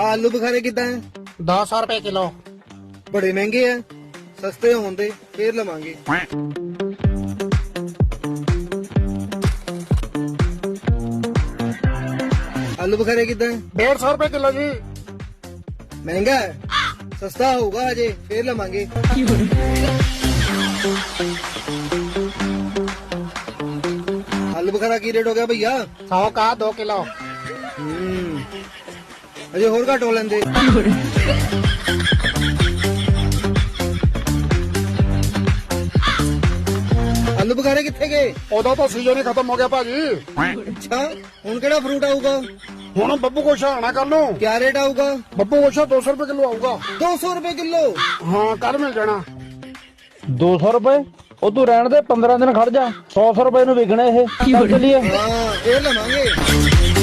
ਆਲੂ ਬੁਖਾਰੇ ਕਿਦਾਂ ਹੈ? 10 ਰੁਪਏ ਕਿਲੋ। ਬੜੇ ਮਹਿੰਗੇ ਆ। ਸਸਤੇ ਹੋਣ ਦੇ ਫੇਰ ਲਵਾਂਗੇ। ਆਲੂ ਬੁਖਾਰੇ ਕਿਦਾਂ ਹੈ? 150 ਰੁਪਏ ਕਿਲੋ ਜੀ। ਮਹਿੰਗਾ ਹੈ? ਸਸਤਾ ਹੋਊਗਾ ਅਜੇ ਫੇਰ ਲਵਾਂਗੇ। ਕੀ ਰੇਟ ਹੋ ਗਿਆ ਭਈਆ? 100 ਕਾ 2 ਕਿਲੋ। ਹੂੰ। ਅਜੇ ਹੋਰ ਘੱਟ ਹੋ ਲੈਂਦੇ। ਆਲੂ ਬੁਖਾਰੇ ਕਿੱਥੇ ਗਏ? ਉਦੋਂ ਤਾਂ ਸੀਜ਼ਨ ਹੀ ਖਤਮ ਹੋ ਗਿਆ ਭਾਜੀ। ਅੱਛਾ ਹੁਣ ਕਿਹੜਾ ਫਰੂਟ ਆਊਗਾ? ਹੁਣ ਬੱਬੂ ਗੋਸ਼ਾ ਆਣਾ ਕੱਲ ਨੂੰ। ਕਿਆ ਰੇਟ ਆਊਗਾ? ਬੱਬੂ ਗੋਸ਼ਾ 200 ਰੁਪਏ ਕਿਲੋ ਆਊਗਾ। 200 ਰੁਪਏ ਕਿਲੋ? ਹਾਂ ਕੱਲ ਮਿਲ ਜਾਣਾ। 200 ਰੁਪਏ? ਉਹ ਤੂੰ ਰਹਿਣ ਦੇ 15 ਦਿਨ ਖੜ ਜਾ। 100 100 ਰੁਪਏ ਨੂੰ ਵਿਕਣੇ ਇਹ। ਚੱਲੀਏ। ਹਾਂ ਇਹ ਲਵਾਂਗੇ।